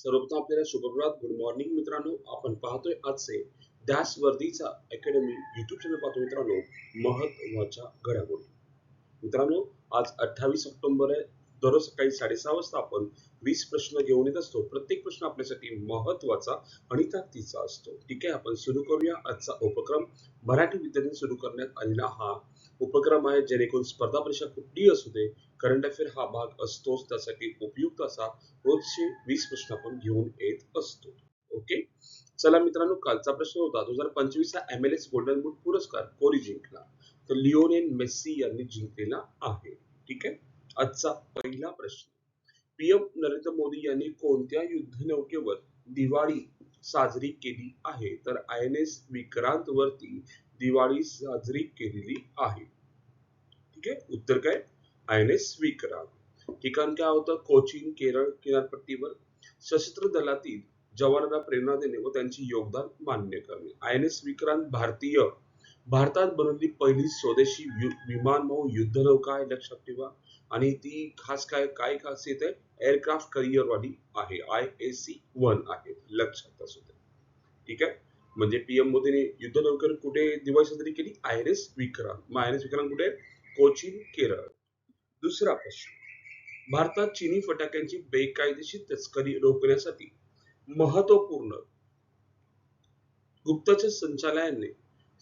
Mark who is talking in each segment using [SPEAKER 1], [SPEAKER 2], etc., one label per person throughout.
[SPEAKER 1] सर्वप्रथम आपल्याला सुप्रभात गुड मॉर्निंग मित्रांनो. आपण पाहतोय आजचे डॅश वर्दीचा अकॅडमी युट्यूब चॅनल पाहतो मित्रांनो. महत्त्वाच्या घडामोडी. मित्रांनो आज अठ्ठावीस ऑक्टोबर आहे. दररोज सकाळी साडेसहा वाजता आपण वीस प्रश्न घेऊन येत असतो. प्रत्येक प्रश्न आपल्यासाठी महत्त्वाचा आणि ताकदीचा असतो. ठीक आहे आपण सुरू करूया आजचा उपक्रम. मराठी विद्यार्थी सुरू करण्यात आलेला हा उपक्रम आहे जेणेकरून स्पर्धा परीक्षा कुठलीही असू दे करंट अफेअर हा भाग असतोच त्यासाठी उपयुक्त असा रोजचे वीस प्रश्न आपण घेऊन येत असतो. ओके चला मित्रांनो कालचा प्रश्न होता दोन हजार पंचवीस चा M L S golden boot पुरस्कार कोरी जिंकला. तर लिओनेन मेस्सी यांनी जिंकलेला आहे. ठीक आहे? आजचा पहिला प्रश्न. पीएम नरेंद्र मोदी यांनी कोणत्या युद्धनौकेवर दिवाळी साजरी केली आहे? तर आय एन एस विक्रांत वरती दिवाळी साजरी केलेली आहे. ठीक आहे उत्तर काय? आय एन एस विक्रांत ठिकाण काय होतं? कोचीन केरळ किनारपट्टीवर सशस्त्र दलातील जवानांना प्रेरणा देणे व त्यांचे योगदान मान्य करणे. आय एन एस विक्रांत भारतीय भारतात बनवलेली पहिली स्वदेशी वि- विमानवाहू युद्धनौका आहे लक्षात ठेवा. आणि ती खास काय काय खास आहे? एअरक्राफ्ट करिअर वाली आहे. आय ए सी वन आहे. लक्षात असू दे ठीक आहे? म्हणजे पीएम मोदीने युद्धनौकेवर कुठे दिवाळी साजरी केली? आय एन एस विक्रांत मग आय एन एस विक्रांत कुठे? कोचीन केरळ. दुसरा प्रश्न. भारतात चिनी फटाक्यांची बेकायदेशीर तस्करी रोखण्यासाठी महत्त्वपूर्ण गुप्तचर संचालयाने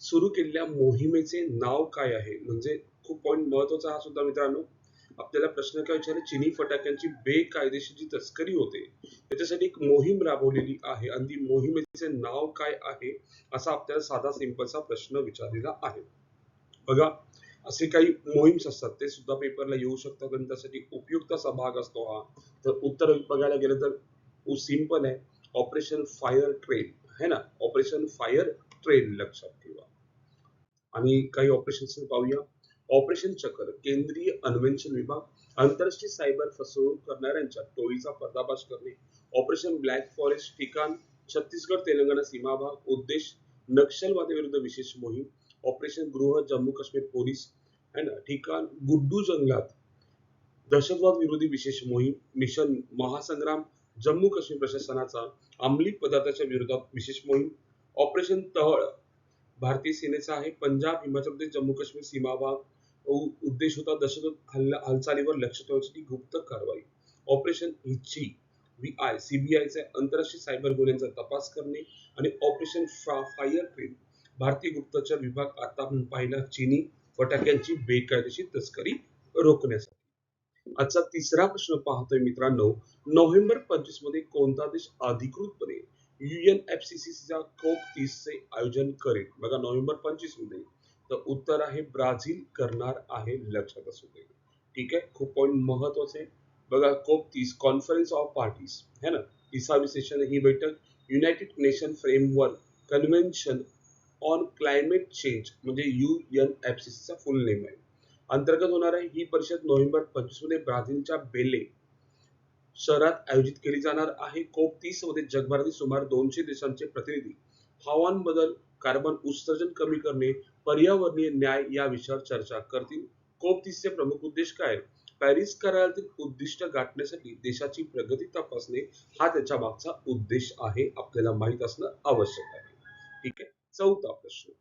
[SPEAKER 1] सुरू केलेल्या मोहिमेचे नाव काय आहे? म्हणजे खूप पॉईंट महत्त्वाचा हा सुद्धा मित्रांनो. आपल्याला प्रश्न काय विचारले चिनी फटाक्यांची बेकायदेशीर जी तस्करी होते त्याच्यासाठी एक मोहीम राबवलेली आहे आणि ती मोहिमेचे नाव काय आहे? असा आपल्याला साधा सिंपलचा प्रश्न विचारलेला आहे. बघा असे काही मोहिम्स असतात ते सुद्धा पेपरला येऊ शकतात आणि त्यासाठी उपयुक्त असा भाग असतो हा. तर उत्तर बघायला गेलं तर सिंपल आहे. ऑपरेशन फायर ट्रेन है ना? ऑपरेशन फायर ट्रेन लक्षात ठेवा. आणि काही ऑपरेशन पाहूया. ऑपरेशन चक्र केंद्रीय अन्वेषण विभाग आंतरराष्ट्रीय सायबर फसवणूक करणाऱ्यांच्या टोळीचा पर्दाफाश करणे. ऑपरेशन ब्लॅक फॉरेस्ट ठिकाण छत्तीसगड तेलंगणा सीमा भाग उद्देश नक्षलवादाविरुद्ध विशेष मोहीम. ऑपरेशन गृह जम्मू काश्मीर पोलीस है ना? ठिकाण गुड्डू जंगलात दहशतवाद विरोधी विशेष मोहीम मिशन महासंग्राम जम्मू काश्मीर प्रशासनाचा अंमली पदार्थाच्या विरोधात विशेष मोहीम ऑपरेशन तहळ भारतीय सेनेचा आहे पंजाब हिमाचल प्रदेश जम्मू काश्मीर सीमा भाग उद्देश होता दहशतवाद हल्ला हालचालीवर लक्ष ठेवण्यासाठी गुप्त कारवाई. ऑपरेशन हिची व्ही आय सीबीआयचा आंतरराष्ट्रीय सायबर गुन्ह्यांचा तपास करणे आणि ऑपरेशन फायर ट्रेन भारतीय गुप्तचर विभाग आता आपण पाहिला चीनी फटाक्यांची बेकायदेशीर तस्करी रोखण्यासाठी. आजचा तिसरा प्रश्न पाहतोय मित्रांनो नोव्हेंबर पंचवीसमध्ये कोणता देश अधिकृतपणे UNFCCC चा कोप तीस चे आयोजन करेल? बघा नोव्हेंबर पंचवीसमध्ये. तर उत्तर आहे ब्राझील करणार आहे लक्षात असू दे. ठीक आहे खूप पॉईंट महत्त्वाचे बघा कोप तीस कॉन्फरन्स ऑफ पार्टीज है ना? तिसावी सेशन ही बैठक. United nation framework convention on climate change म्हणजे यू एन एफ चा फुल नेम आहे. अंतर्गत होणार आहे ही परिषद नोव्हेंबर पंचवीसमध्ये ब्राझीलच्या बेले शहरात आयोजित केली जाणार आहे. कोप तीसमध्ये जगभरातील सुमारे दोनशे देशांचे प्रतिनिधी हवामान बदल कार्बन उत्सर्जन कमी करणे पर्यावरणीय न्याय या विषयावर चर्चा करतील. कोप तीसचे प्रमुख उद्देश काय? पॅरिस करारातील उद्दिष्ट गाठण्यासाठी देशाची प्रगती तपासणे हा त्याच्या मागचा उद्देश आहे. आपल्याला माहीत असणं आवश्यक आहे. ठीक आहे? चौथा प्रश्न.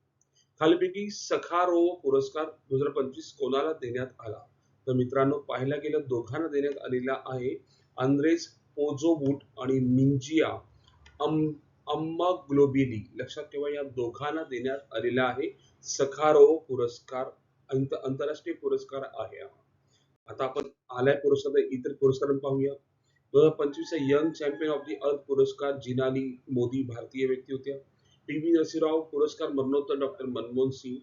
[SPEAKER 1] खालीपैकी सखारो पुरस्कार दोन हजार पंचवीस कोणाला देण्यात आला? तर मित्रांनो पाहायला गेलं दोघांना देण्यात आलेला आहे अंद्रेस पोझोवूट आणि मिंजिया अम अम्मा ग्लोबिली लक्षात ठेवा या दोघांना देण्यात आलेला आहे सखारो पुरस्कार अंत आंतरराष्ट्रीय पुरस्कार आहे आता आपण आलाय पुरस्कार इतर पुरस्कार पाहूया. दोन हजार पंचवीस यंग चॅम्पियन ऑफ दी अर्थ पुरस्कार जिनाली मोदी भारतीय व्यक्ती होत्या. डी व्ही नरसिंहराव पुरस्कार मरणोत्तर doctor Manmohan Singh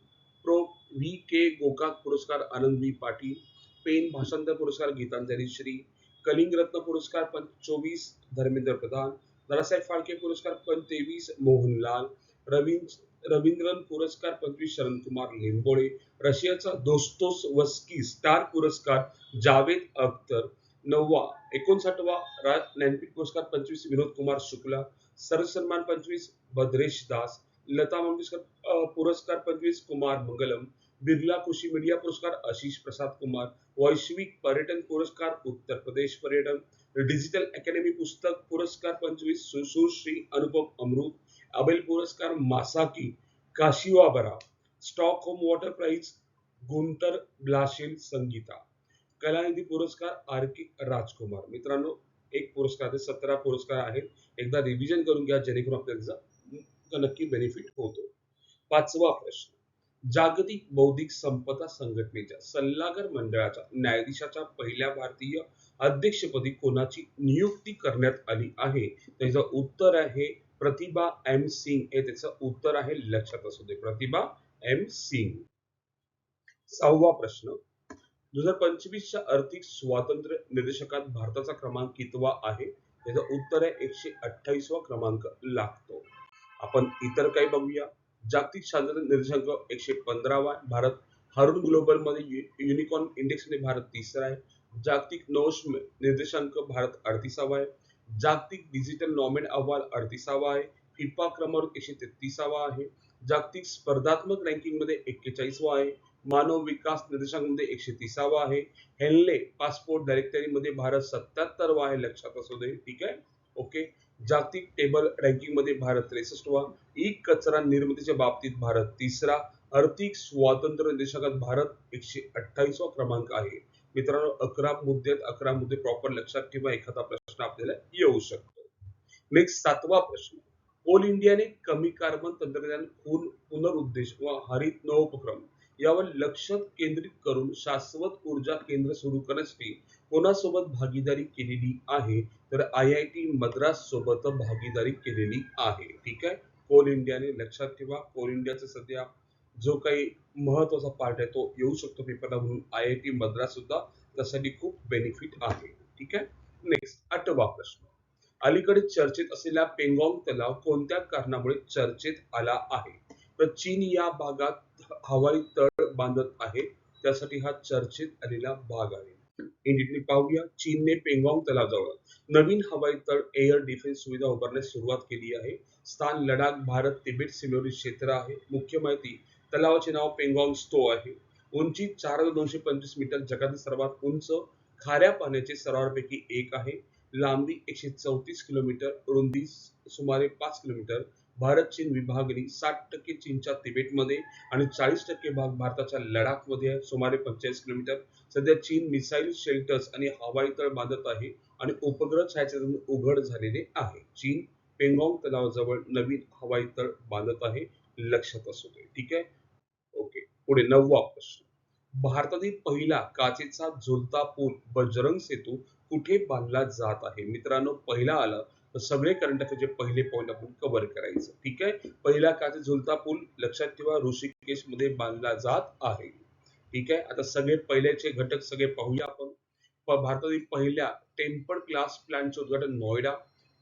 [SPEAKER 1] pro V K Gokak पुरस्कार आनंद व्ही पाटील पेन भाषांतर पुरस्कार गीतांजली श्री कलिंग रत्न पुरस्कार पंच चोवीस धर्मेंद्र प्रधान दादासाहेब फाळके पुरस्कार पंच तेवीस मोहनलाल रवींद्र रवींद्रन पुरस्कार पंचवीस शरणकुमार लिंबोळे रशियाचा दोस्तोस वस्की स्टार पुरस्कार जावेद अख्तर नववा एकोणसाठवा राज ज्ञानपीठ पुरस्कार पंचवीस विनोद कुमार शुक्ला सर सन्मान पंचवीस भद्रेश दास लता मंगेशकर पुरस्कार पंचवीस कुमार मंगलम बिर्ला कृषी मीडिया पुरस्कार आशिष प्रसाद कुमार वैश्विक पर्यटन पुरस्कार उत्तर प्रदेश पर्यटन डिजिटल अकॅडमी पुस्तक पुरस्कार पंचवीस सुश्री अनुपम अमृत अबेल पुरस्कार Masaki Kashiwabara Stockholm water prize Gunter Bloschl Sangita Kalanidhi पुरस्कार आर के राजकुमार. मित्रांनो एक पुरस्कार ते सतरा पुरस्कार आहेत. एकदा रिव्हिजन करून घ्या जेणेकरून आपल्याला नक्की बेनिफिट होतो. पाचवा प्रश्न. जागतिक बौद्धिक संपदा संघटनेच्या सल्लागार मंडळाच्या न्यायाधीशाच्या पहिल्या भारतीय अध्यक्षपदी कोणाची नियुक्ती करण्यात आली आहे? त्याचं उत्तर आहे प्रतिभा एम सिंग. हे त्याचं उत्तर आहे लक्षात असू दे. प्रतिभा एम सिंग. सहावा प्रश्न. दोन हजार पंचवीसच्या आर्थिक स्वातंत्र्य निर्देशकात भारताचा क्रमांक कितवा आहे? त्याचं उत्तर आहे एकशे अठ्ठावीसवा क्रमांक लागतो. आपण इतर काही बघूया. जागतिक शांतता निर्देशांक एकशे पंधरावा आहे. भारत हारून ग्लोबलमध्ये युनिकॉर्न इंडेक्समध्ये भारत तिसरा आहे. जागतिक नोश निर्देशांक भारत अडतीसावा आहे. जागतिक डिजिटल नॉमेड अहवाल अडतीसावा आहे. फिफा क्रमांक एकशे तेहतीसावा आहे. जागतिक स्पर्धात्मक रँकिंगमध्ये एक्केचाळीसवा आहे. मानव विकास निर्देशांकामध्ये एकशे तिसावा आहे. हेनले पासपोर्ट डायरेक्टरी मध्ये भारत सत्याहत्तरवा आहे लक्षात असू दे. ठीक आहे? ओके. जागतिक टेबल रँकिंगमध्ये भारत त्रेसष्टवा. ई कचरा निर्मितीच्या बाबतीत भारत तिसरा. आर्थिक स्वातंत्र्य निर्देशांकात भारत एकशे अठ्ठावीसवा क्रमांक आहे. मित्रांनो अकरा मुद्दे आहेत अकरा मुद्दे प्रॉपर लक्षात ठेवा. एखादा प्रश्न आपल्याला येऊ शकतो. नेक्स्ट सातवा प्रश्न. कोल इंडियाने कमी कार्बन तंत्रज्ञान खून पुनरुद्देश व हरित नवोपक्रम. यावर लक्ष केंद्रित करून शाश्वत ऊर्जा केंद्र सुरू करण्यासाठी कोणासोबत भागीदारी केलेली आहे? तर आय आय टी मद्रास सोबत भागीदारी केलेली आहे. ठीक आहे? कोल इंडियाने लक्षात ठेवा. कोल इंडियाचा सध्या जो काही महत्त्वाचा पार्ट आहे तो येऊ शकतो पेपरला म्हणून. आय आय टी मद्रास सुद्धा त्यासाठी खूप बेनिफिट आहे. ठीक आहे? नेक्स्ट आठवा प्रश्न. अलीकडे चर्चेत असलेला पेंगॉंग तलाव कोणत्या कारणामुळे चर्चेत आला आहे? तर चीन या भागात हवाई तळ बांधत आहे. त्यासाठी हा चर्चेत आलेला भाग आहे. इंडिटली पाहूया. चीनने पेंगॉंग तलावाजवळ नवीन हवाई तळ एअर डिफेन्स सुविधा उभारण्यास सुरुवात केली आहे. स्थान लडाख भारत तिबेट सीमेवरील क्षेत्र आहे. मुख्य माहिती तलावाचे नाव पेंगॉंग स्तो आहे. उंची चार हजार दोनशे पंचवीस मीटर जगातील सर्वात उंच खाऱ्या पाण्याचे सरोवरापैकी एक आहे. लांबी एकशे चौतीस किलोमीटर रुंदी सुमारे पाच किलोमीटर भारत चीन विभागणी साठ टक्के चीनच्या तिबेटमध्ये आणि चाळीस टक्के भाग भारताच्या लडाखमध्ये आहे. सुमारे पंचेचाळीस किलोमीटर. सध्या चीन मिसाईल शेल्टर्स आणि हवाई तळ बांधत आहे आणि उपग्रह छायाचित्र उघड झालेले आहे. चीन पेंगॉंग तलावाजवळ नवीन हवाई तळ बांधत आहे. लक्षात असू दे. ठीक आहे? ओके. पुढे नववा प्रश्न. भारतातील पहिला काचेचा झुलता पूल बजरंग सेतू कुठे बांधला जात आहे? मित्रांनो पहिला आला तर सगळे करंट अफेअरचे पहिले पॉईंट आपण कव्हर करायचं. ठीक आहे? पहिला काचे झुलता पूल लक्षात ठेवा ऋषिकेशमध्ये बांधला जात आहे. ठीक आहे? आता सगळे पहिल्याचे घटक सगळे पाहूया आपण. भारतातील पहिल्या टेम्पर क्लास प्लांटचे उद्घाटन नोएडा.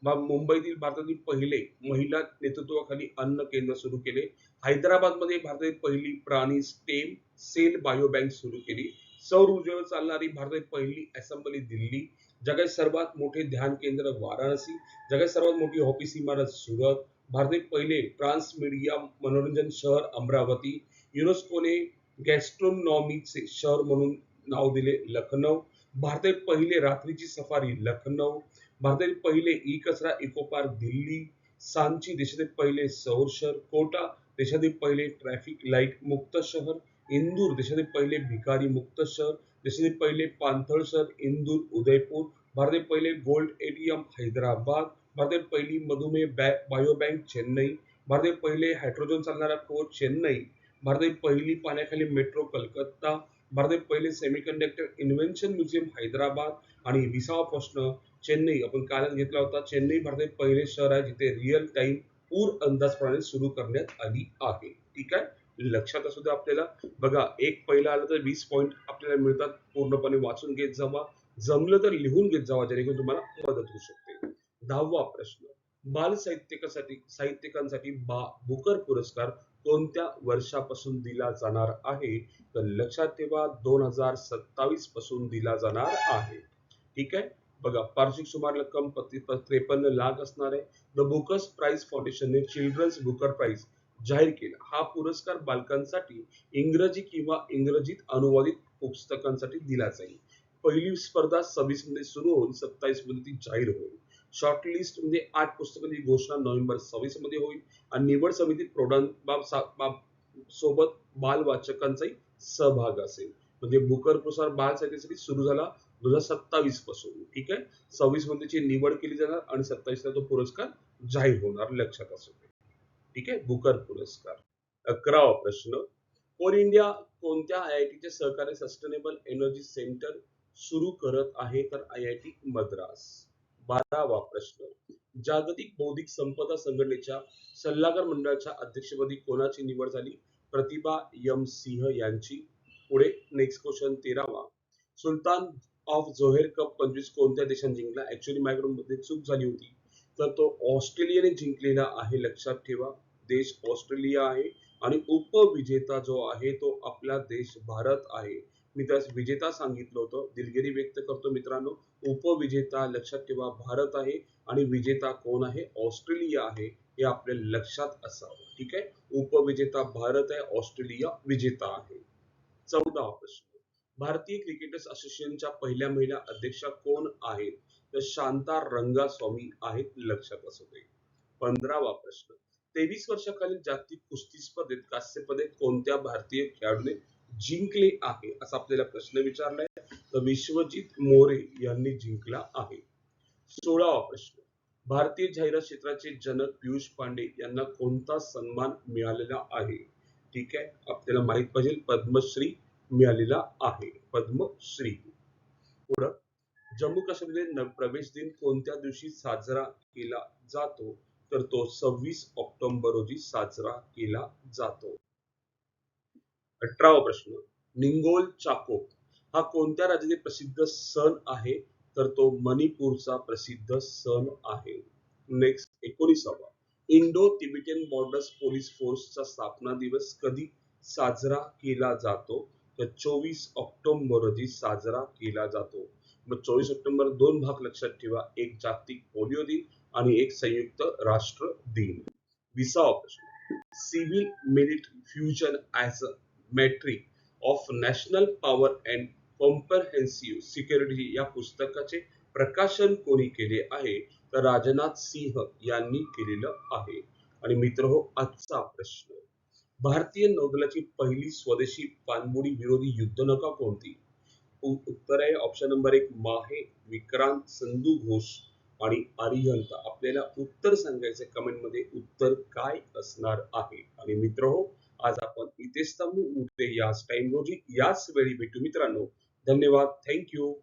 [SPEAKER 1] मुंबईतील भारतातील पहिले महिला नेतृत्वाखाली अन्न केंद्र सुरू केले. हैदराबादमध्ये भारतातील पहिली प्राणी स्टेम सेल बायो बँक सुरू केली. सौर ऊर्जेवर चालणारी भारतातील पहिली असेंब्ली दिल्ली. जगात सर्वात मोठे ध्यान केंद्र वाराणसी जगात सर्वात मोठी ऑफिस इमारत सुरत भारतातील पहिले ट्रान्स मीडिया मनोरंजन शहर अमरावती युनेस्कोने गॅस्ट्रोनॉमीचे शहर म्हणून नाव दिले लखनौ भारतातील पहिले रात्रीची सफारी लखनौ भारतातील पहिले ई कचरा इको पार्क दिल्ली सांची देशातील पहिले सौर शहर कोटा देशातील पहिले ट्रॅफिक लाइट मुक्त शहर इंदूर देशातील पहिले भिकारी मुक्त शहर देशातील पहिले पाणथळ शहर इंदूर उदयपूर भारतातील पहिले गोल्ड एटीएम हैदराबाद भारतातील पहिली मधुमेह बॅ- बायो बँक चेन्नई भारतातील पहिले हायड्रोजन चालणारा कोच चेन्नई भारतातील पहिली पाण्याखाली मेट्रो कलकत्ता भारतातील पहिले सेमीकंडक्टर इन्व्हेन्शन म्युझियम हैदराबाद आणि विसावा प्रश्न चेन्नई. आपण कालच घेतला होता. चेन्नई भारतातील पहिले शहर आहे जिथे रिअल टाइम पूर अंदाजप्रमाणे सुरू करण्यात आली आहे. ठीक आहे? म्हणजे लक्षात असू द्या आपल्याला. बघा एक पहिला आलं तर वीस पॉईंट आपल्याला मिळतात. पूर्णपणे वाचून घेत जावा. जमलं तर लिहून घेत जावा जेणेकरून तुम्हाला मदत होऊ शकते. दहावा प्रश्न. बाल साहित्यकासाठी साहित्यिकांसाठी बा बुकर पुरस्कार कोणत्या वर्षापासून दिला जाणार आहे? तर लक्षात ठेवा दोन हजार सत्तावीसपासून दिला जाणार आहे. ठीक आहे? बघा वार्षिक सुमार रक्कम त्रेपन्न लाख असणार आहे. द बुकर्स प्राइज फाउंडेशनने चिल्ड्रन्स बुकर प्राइज जाहीर केला. हा पुरस्कार बालकांसाठी इंग्रजी किंवा इंग्रजीत अनुवादित पुस्तकांसाठी दिला जाईल. पहिली स्पर्धा सव्वीसमध्ये सुरू होऊन सत्तावीसमध्ये ती जाहीर होईल. शॉर्टलिस्ट म्हणजे आठ पुस्तकांची घोषणा नोव्हेंबर सव्वीसमध्ये होईल. आणि निवड समितीत प्रौढांबाब बाब- सोबत बाल वाचकांचाही सहभाग असेल. म्हणजे बुकर पुरस्कार बाल साहित्यासाठी सुरू झाला दोन हजार सत्तावीसपासून. ठीक आहे? सव्वीसमध्ये ची निवड केली जाणार आणि सत्तावीसला तो पुरस्कार जाहीर होणार लक्षात असू दे. ठीक आहे? बुकर पुरस्कार. अकरावा प्रश्न. कोर इंडिया कोणत्या आय आय टीचे सहकार्य सस्टेनेबल एनर्जी सेंटर सुरू करत आहे? तर आय आय टी मद्रास. बारावा प्रश्न. जागतिक बौद्धिक संपदा संघटनेच्या सल्लागार मंडळाच्या अध्यक्षपदी कोणाची निवड झाली? प्रतिभा यम सिंह यांची. पुढे नेक्स्ट क्वेश्चन तेरावा. सुलतान ऑफ जोहेर कप पंचवीस कोणत्या देशाने जिंकला? ऍक्च्युली माझ्याकडून मध्ये चूक झाली होती. तर तो ऑस्ट्रेलियाने जिंकलेला आहे लक्षात ठेवा. देश ऑस्ट्रेलिया आहे आणि उपविजेता जो आहे तो आपला देश भारत आहे. मी त्यास विजेता सांगितलं होतं. दिलगिरी व्यक्त करतो मित्रांनो. उपविजेता लक्षात ठेवा भारत आहे आणि विजेता कोण आहे? ऑस्ट्रेलिया आहे. हे आपल्या लक्षात असावं. ठीक आहे? उपविजेता भारत आहे ऑस्ट्रेलिया विजेता आहे. चौदा प्रश्न. भारतीय क्रिकेटर्स असोसिएशनच्या पहिल्या महिला अध्यक्षा कोण आहेत? तर शांता रंगास्वामी आहेत लक्षात असू दे. पंधरावा प्रश्न. तेवीस वर्षाखालील जागतिक कुस्ती स्पर्धेत कांस्य पदक कोणत्या भारतीय खेळाडूने जिंकले आहे असा आपल्याला प्रश्न विचारलाय. तर विश्वजित मोरे यांनी जिंकला आहे. सोळावा प्रश्न. भारतीय जाहिरात क्षेत्राचे जनक पियुष पांडे यांना कोणता सन्मान मिळालेला आहे? ठीक आहे आपल्याला माहीत पाहिजे पद्मश्री मिळालेला आहे. पद्मश्री. पुढं. जम्मू काश्मीरमध्ये प्रवेश दिन कोणत्या दिवशी साजरा केला जातो? तर तो सव्वीस ऑक्टोबर रोजी साजरा केला जातो. अठरावा प्रश्न. निंगोल चाको हा कोणत्या राज्यातील प्रसिद्ध सण आहे? तर तो मणिपूरचा प्रसिद्ध सण आहे. नेक्स्ट एकोणीसावा. इंडो तिबेटियन बॉर्डर्स पोलीस फोर्सचा स्थापना दिवस कधी साजरा केला जातो? तर चोवीस ऑक्टोबर रोजी साजरा केला जातो. मग चोवीस ऑक्टोबर दोन भाग लक्षात ठेवा. एक जागतिक पोलिओ दिन आणि एक संयुक्त राष्ट्र दिन. विसावा प्रश्न civil merit fusion as a matrix of national power and comprehensive security या पुस्तकाचे प्रकाशन कोणी केले आहे? तर राजनाथ सिंह यांनी केलेलं आहे. आणि मित्र हो आजचा प्रश्न. भारतीय नौदलाची पहिली स्वदेशी पाणबुडी विरोधी युद्धनौका कोणती? उत्तर आहे ऑप्शन नंबर एक माहे विक्रांत संधू घोष. आणि अरियंता आपल्याला उत्तर सांगायचं कमेंटमध्ये उत्तर काय असणार आहे? आणि मित्र हो आज आपण इथेच थांबू. उद्या याच टाइम रोजी याच वेळी भेटू मित्रांनो. धन्यवाद. थँक्यू